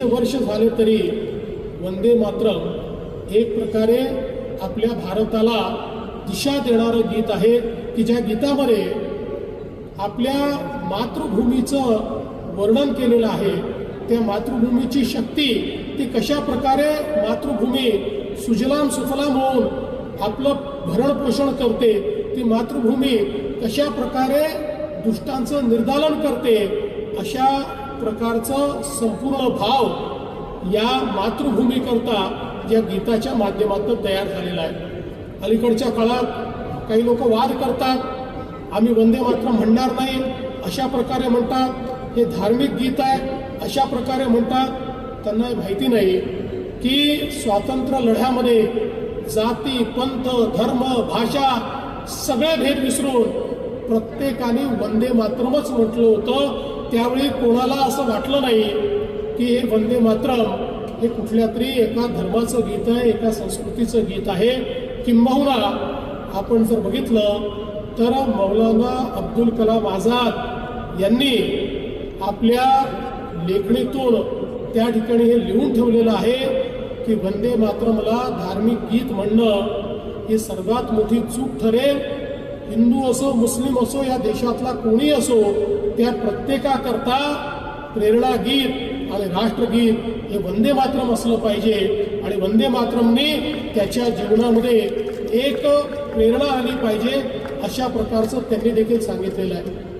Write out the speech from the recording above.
वर्ष झाले तरी वंदे मातरम एक प्रकारे आपल्या भारताला दिशा देणारं गीत आहे की ज्या गीतामध्ये आपल्या मातृभूमीचं वर्णन केलेलं आहे. त्या मातृभूमीची शक्ती ती कशा प्रकारे मातृभूमी सुजलाम सुफलाम होऊन आपलं भरणपोषण करते ती मातृभूमी कशा प्रकारे दुष्टांचं निर्दालन करते अशा प्रकारचं संपूर्ण भाव या मातृभूमीकरता या गीताच्या माध्यमातून तयार झालेला आहे. अलीकडच्या काळात काही लोक वाद करतात आम्ही वंदे मात्र म्हणणार नाही अशा प्रकारे म्हणतात हे धार्मिक गीत आहे अशा प्रकारे म्हणतात. त्यांना माहिती नाही की स्वातंत्र्य लढ्यामध्ये जाती पंथ धर्म भाषा सगळे भेद विसरून प्रत्येकाने वंदे मातरमच म्हटलं होतं. त्यावेळी कोणाला असं वाटलं नाही की हे वंदे मातरम हे कुठल्या तरी एका धर्माचं गीत आहे एका संस्कृतीचं गीत आहे किंबहुना आपण जर बघितलं तर मौलाना अब्दुल कलाम आझाद यांनी आपल्या लेखणीतून त्या ठिकाणी हे लिहून ठेवलेलं आहे की वंदे मातरमला धार्मिक गीत म्हणणं ही सर्वात मोठी चूक ठरेल. हिंदू असो मुस्लिम असो या देशातला कोणी असो त्या प्रत्येकाकरता प्रेरणा गीत आणि राष्ट्रगीत हे वंदे मातरम असलं पाहिजे. आणि वंदे मातरमने त्याच्या जीवनामध्ये एक प्रेरणा आली पाहिजे अशा प्रकारचं त्यांनी देखील सांगितलेलं आहे.